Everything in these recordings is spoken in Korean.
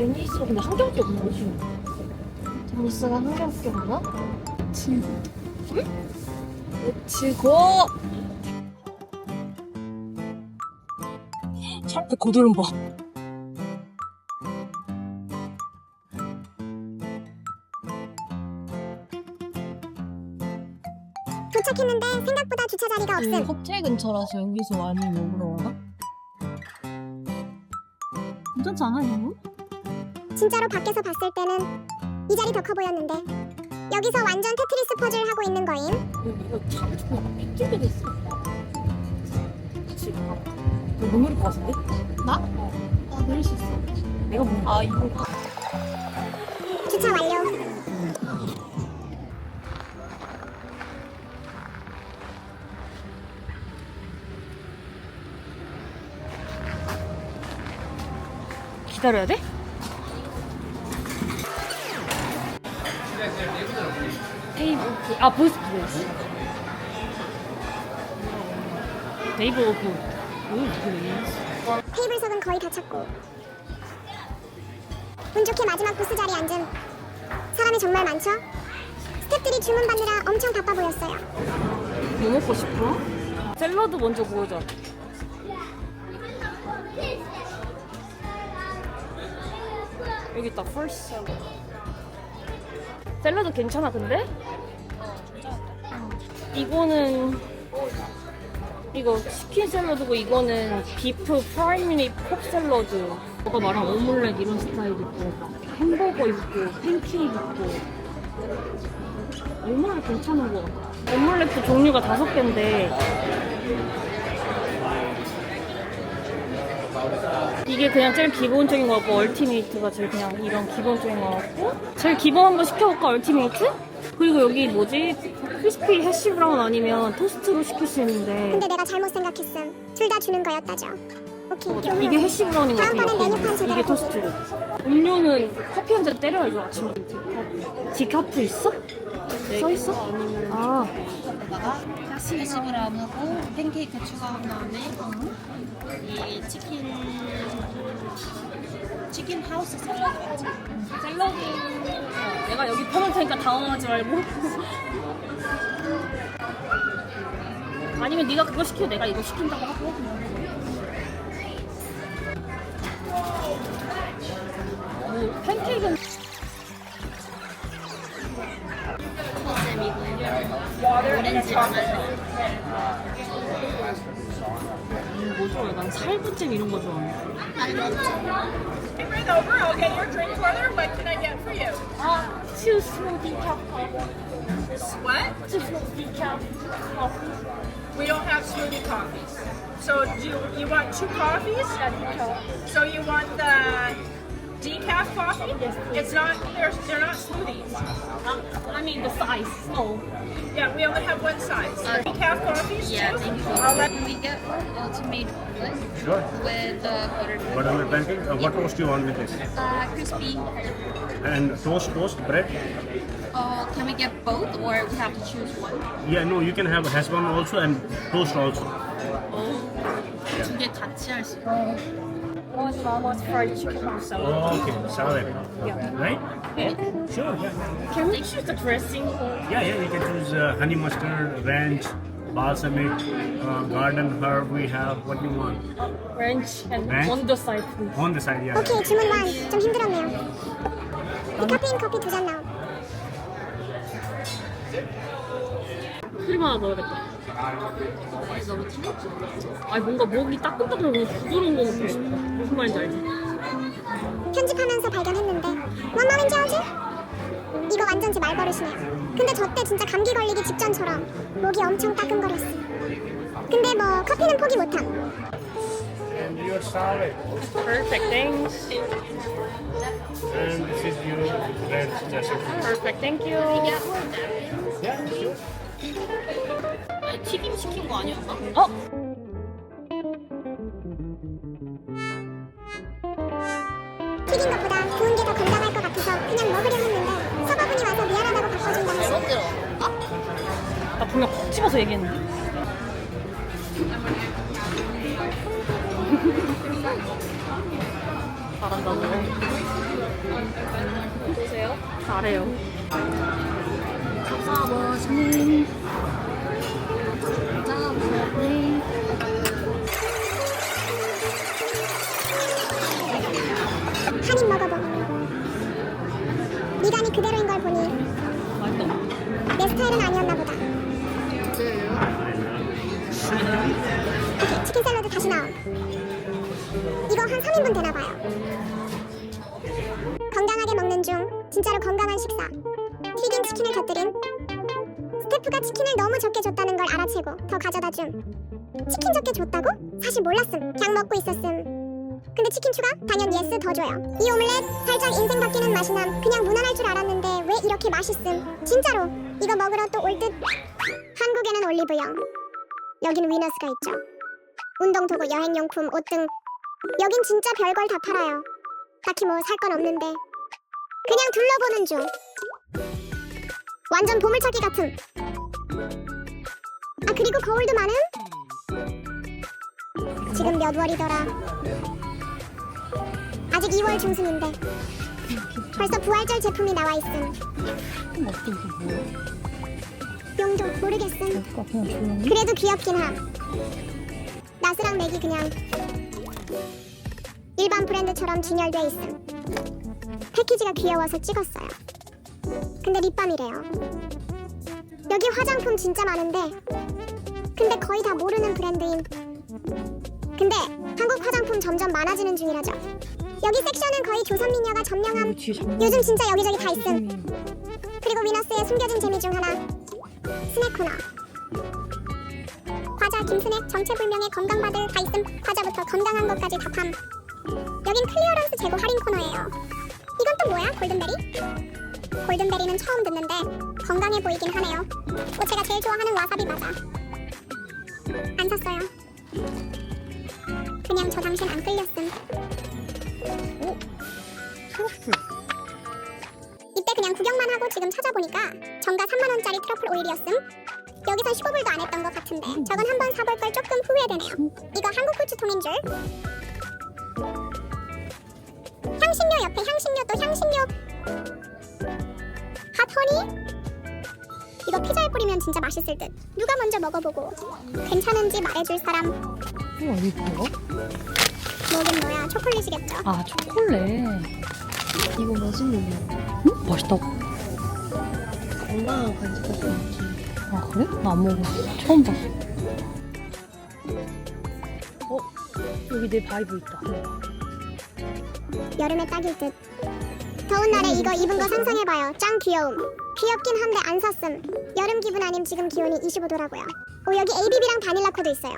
데니스가 근데 한 개밖에 없는 거지? 데니스가 한 개밖에 없나? 지고 응? 지고 샤프 고드름 봐 도착했는데 생각보다 주차 자리가 그 없음. 호텔 근처라서 여기서 많이 먹으러 오나? 괜찮지 않아 이거? 진짜로 밖에서 봤을 때는 이 자리 더 커 보였는데 여기서 완전 테트리스 퍼즐 하고 있는 거임. 이거 그치 것 같은데? 나? 나 누릴 수 있어 내가 뭐? 아 이거 주차 완료. 기다려야 돼? 테이블 오프 아 보이스 플레이스 테이블 오프 오 플레이스 테이블석은 거의 다 찼고 운 좋게 마지막 부스 자리에 앉음. 사람이 정말 많죠? 스태프들이 주문 받느라 엄청 바빠 보였어요. 뭐 먹고 싶어? 샐러드 먼저 보여줘 여기 있다 펄스 샐러드 괜찮아 근데? 이거는 이거 치킨 샐러드고 이거는 비프 프라이미니 pop 샐러드. 너가 말한 오믈렛 이런 스타일 있고 햄버거 있고 팬케이크 있고. 오믈렛 괜찮은 거 같아. 오믈렛도 종류가 다섯 개인데. 이게 그냥 제일 기본적인 거 같고 얼티메이트가 제일 그냥 이런 기본적인 거 같고. 제일 기본 한번 시켜볼까 얼티메이트? 그리고 여기 뭐지 크리스피 해시 브라운 아니면 토스트로 시킬 수 있는데 근데 내가 잘못 생각했음. 둘 다 주는 거였다죠. 오케이. 종료. 이게 해시 브라운인 것 같아 다음번엔 메뉴판 제대로 이게 토스트로 음료는 커피 한 잔 때려야죠 아침에 디카프 있어? 써 있어? 아 해시브라운하고 팬케이크 추가한 다음에 이 치킨 치킨 하우스 샐러드? 샐러드 내가 여기 퍼놓을 테니까 당황하지 말고. 아니면 네가 그거 시키고 내가 이거 시킨다고 하고. 뭐 팬케이크는 오렌지 뭐 좋아해 난 살구잼 이런 거 좋아해 Bring over. I'll get your drink order. What can I get for you? 아 two small decaf What? two small decaf We don't have smoothie coffees. So do you, you want two coffees? So you want the decaf coffee? It's not. They're they're not smoothies. I mean the size small Yeah, we only have one size. decaf coffees. Yeah, too? thank you. I'll let Can we get ultimate omelet Sure. with the buttered Buttermilk pancake. Uh, what toast do you want with this? uh, crispy? And toast, toast, bread. Uh, can we get both or we have to choose one? Yeah, no, you can have hash brown also and toast also. 두 개 같이 할 수 있어요. one mama's fried chicken salad Oh, okay, salad. Yeah. Right? Yeah. Sure. Yeah. Can we choose the dressing? Yeah, yeah. You can choose uh, honey mustard, ranch, balsamic, uh, garden herb. We have what you want Ranch and Ranch? on the side please. on the side. Yeah. 오케이 주문 완. 좀 힘들었네요. 디카페인 커피 두 잔 나옴. 크림 하나 넣어야겠다. 너무 차갑지? 아니 뭔가 목이 따끈따끈하고 부드러운 거 싶어. 무슨 말인지 알지? 편집하면서 발견했는데 뭔 말인지 알지? 이거 완전 제 말버릇이네요. 근데 저 때 진짜 감기 걸리기 직전처럼 목이 엄청 따끔거렸어. 근데 뭐 커피는 포기 못함. Your salad. Perfect, thanks. And this is your ranch dressing. Perfect, thank you. Yeah, sure. 아니, 튀김 시킨 거 아니었나? 어? 튀긴 것보다 구운 게 더 건강할 것 같아서 그냥 먹으려 했는데 서버분이 와서 미안하다고 바꿔준다 해서. 나 분명 콕 집어서 얘기했는데. 잘한다 너. 잘해요. 한입 먹어보고 미간이 그대로인 걸 보니. 내 스타일은 아니었나 보다 치킨 샐러드 다시 나옴 이거 한 3인분 되나봐요. 건강하게 먹는 중 진짜로 건강한 식사. 튀긴 치킨을 곁들인 스태프가 치킨을 너무 적게 줬다는 걸 알아채고 더 가져다 줌 치킨 적게 줬다고? 사실 몰랐음. 그냥 먹고 있었음. 근데 치킨 추가? 당연 예스 더 줘요. 이 오믈렛 살짝 인생 바뀌는 맛이 남 그냥 무난할 줄 알았는데 왜 이렇게 맛있음? 진짜로. 이거 먹으러 또 올 듯. 한국에는 올리브영. 여기는 위너스가 있죠 운동도구 여행용품 옷 등. 여긴 진짜 별걸 다 팔아요. 딱히 뭐 살 건 없는데. 그냥 둘러보는 중. 완전 보물찾기 같음 아 그리고 거울도 많음? 지금 몇 월이더라? 아직 2월 중순인데. 벌써 부활절 제품이 나와 있음. 어때 이게 뭐야? 용도 모르겠음? 그래도 귀엽긴 함 나스랑 맥이 그냥 일반 브랜드처럼 진열돼 있음 패키지가 귀여워서 찍었어요. 근데 립밤이래요. 여기 화장품 진짜 많은데 근데 거의 다 모르는 브랜드임 근데 한국 화장품 점점 많아지는 중이라죠. 여기 섹션은 거의 조선민녀가 점령함. 요즘 진짜 여기저기 다 있음. 그리고 위너스의 숨겨진 재미 중 하나. 스낵 코너 과자 김스낵 정체불명의 건강바들 다 있음 과자부터 건강한 것까지 다팜 여긴 클리어런스 재고 할인 코너예요. 이건 또 뭐야 골든베리? 골든베리는 처음 듣는데 건강해 보이긴 하네요. 또 제가 제일 좋아하는 와사비 과자. 안 샀어요. 그냥 저 당신 안 끌렸음. 트러플. 이때 그냥 구경만 하고 지금 찾아보니까 정가 3만원짜리 트러플 오일이었음 여기선 15불도 안 했던 것 같은데 저건 한 번 사볼 걸 조금 후회되네요 이거 한국 후추통인 줄 향신료 옆에 향신료 또 향신료 핫허니? 이거 피자에 뿌리면 진짜 맛있을 듯 누가 먼저 먹어보고 괜찮은지 말해줄 사람 우와 뭐야? 뭐긴 뭐야 초콜릿이겠죠 아 초콜릿. 이거 머슬림이야. 응? 맛있다. 건강한 간식 같은 느낌. 아 그래? 나 안 먹어봤어. 처음 봤어. 어? 여기 내 바이브 있다. 여름에 딱일 듯. 더운 날에 이거 입은 거 상상해봐요. 짱 귀여움. 귀엽긴 한데 안 샀음. 여름 기분 아님 지금 기온이 25도라고요. 오 여기 ABB랑 바닐라 코도 있어요.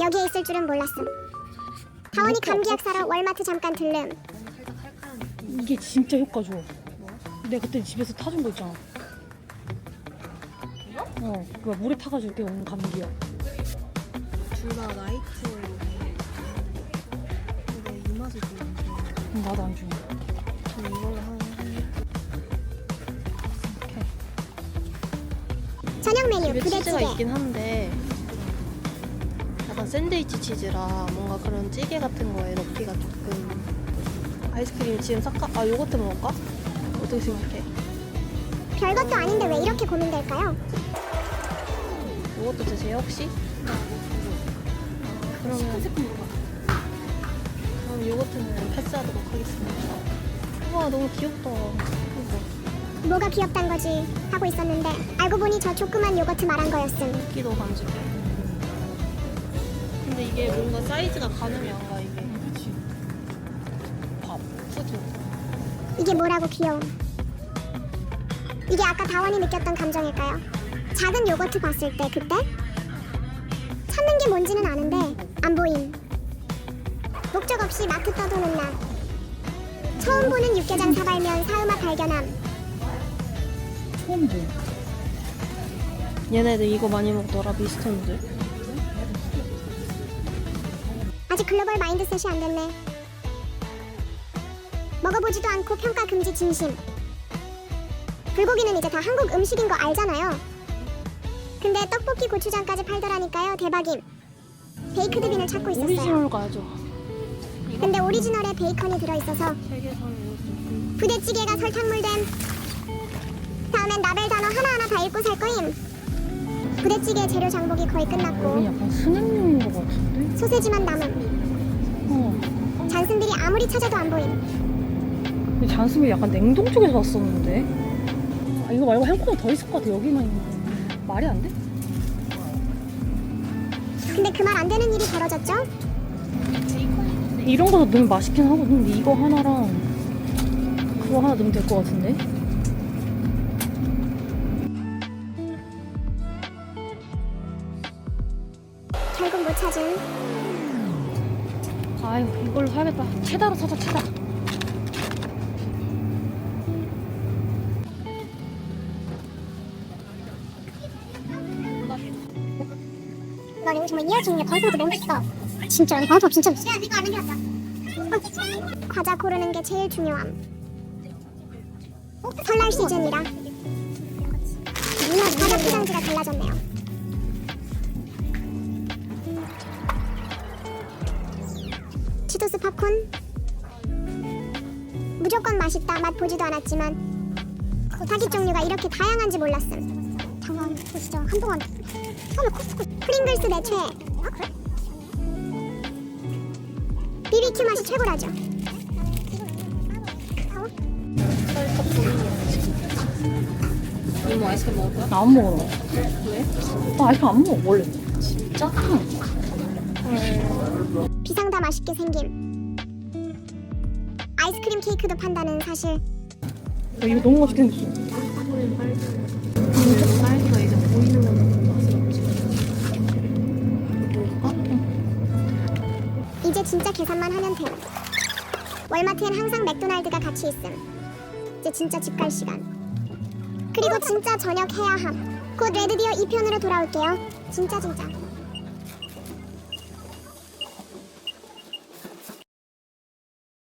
여기에 있을 줄은 몰랐음. 다원이 감기약 사러 월마트 잠깐 들름. 이게 진짜 효과 좋아. 내가 그때 집에서 타준 거 있잖아. 어, 그 물에 타가지고 이렇게 오는 감기야. 둘다 라이트. 근데 이 맛이 좋은데. 음, 나도 안 주는. 전 이걸로 하는데. 저녁 메뉴 집에 치즈가 부대찌개. 있긴 한데 약간 샌드위치 치즈라 뭔가 그런 찌개 같은 거에 넣기가 조금 아이스크림 지금 싹가 아 요거트 먹을까? 어떻게 생각해? 별것도 아닌데 왜 이렇게 고민될까요? 요거트 드세요 혹시? 그러면 그럼 요거트는 패스하도록 하겠습니다. 우와 너무 귀엽다. 이거 뭐가 귀엽단 거지 하고 있었는데 알고 보니 저 조그만 요거트 말한 거였음. 끼도 반죽해. 근데 이게 뭔가 사이즈가 가늠이 안 가 이게. 그치. 밥. 푸드. 이게 뭐라고 귀여움. 이게 아까 다원이 느꼈던 감정일까요? 작은 요거트 봤을 때 그때 찾는 게 뭔지는 아는데 안 보임. 목적 없이 마트 떠도는 나. 처음 보는 육개장 사발면 사음아 발견함. 처음 봐. 얘네들 이거 많이 먹더라 미스턴들. 아직 글로벌 마인드셋이 안 됐네. 먹어보지도 않고 평가 금지 진심. 불고기는 이제 다 한국 음식인 거 알잖아요. 근데 떡볶이 고추장까지 팔더라니까요. 대박임. 베이크드 빈을 찾고 있었어요. 오리지널 가야죠. 근데 오리지널에 베이컨이 들어있어서 부대찌개가 설탕물 된 다음엔 라벨 단어 하나하나 다 읽고 살 거임. 부대찌개 재료 장복이 거의 끝났고 약간 스낵용인 것 같은데? 소세지만 남음. 어. 잔슨들이 아무리 찾아도 안 보임. 근데 잔스미 약간 냉동 쪽에서 왔었는데. 아, 이거 말고 한 코너 더 있을 것 같아. 여기만 있는 거. 말이 안 돼? 근데 그 말 안 되는 일이 벌어졌죠? 이런 거도 넣으면 맛있긴 하거든. 근데 이거 하나랑 그거 하나 넣으면 될 것 같은데? 결국 못 찾은 아유, 이걸로 사야겠다. 체다로 사자, 체다. 정말 이해할 수 없는 게 벌써부터 너무 맛있어. 진짜 이거 밥 진짜 맛있어. 이거 안 해봤어. 과자 고르는 게 제일 중요함. 설날 시즌이라 과자 포장지가 달라졌네요. 치토스 팝콘 무조건 맛있다 맛 보지도 않았지만 사기 종류가 이렇게 다양한지 몰랐음. 당황 보시죠 한동안 처음에 코스코 프링글스 내 최애. 아 그래? BBQ 맛이 최고라죠. 어? 이모 아이스크림 먹을 거야? 나 안 먹어. 왜? 나 아이스크림 안 먹어, 원래. 진짜? 비상 다 맛있게 생김. 아이스크림 케이크도 판다는 사실 야, 이거 너무 맛있게 생겼어. 사이즈가 이제 보이는 거 진짜 계산만 하면 돼. 월마트엔 항상 맥도날드가 같이 있음. 이제 진짜 집 갈 시간. 그리고 진짜 저녁 해야 함. 곧 레드디어 2편으로 돌아올게요. 진짜 진짜.